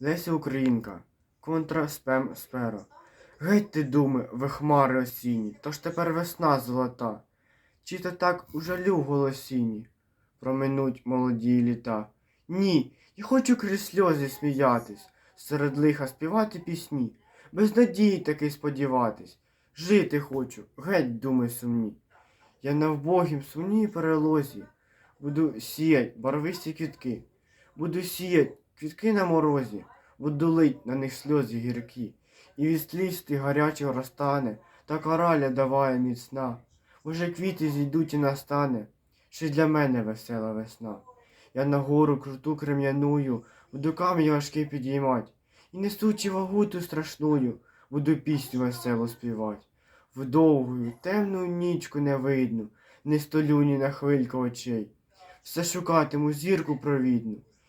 Леся Українка, контра спем сперо. Геть ти думи, ви хмари осінні, ж тепер весна золота. Чи то так у жалю голосінні проминуть молоді літа? Ні, я хочу крізь сльози сміятись, серед лиха співати пісні, без надії таки сподіватись. Жити хочу, геть думи сумні. Я на вбогім сумній перелозі буду сіять барвисті квітки, буду сіять квітки на морозі, буду лить на них сльози гіркі, і від сліз ти гарячого розтане, та кораля даває міцна. Уже квіти зійдуть і настане, ще для мене весела весна. Я на гору круту крем'яную, буду камінь важкий підіймать, і несучи вагу ту страшную, буду пісню весело співать. В довгую, темну нічку не видно, не столю ні на хвильку очей. Все шукатиму зірку провідну,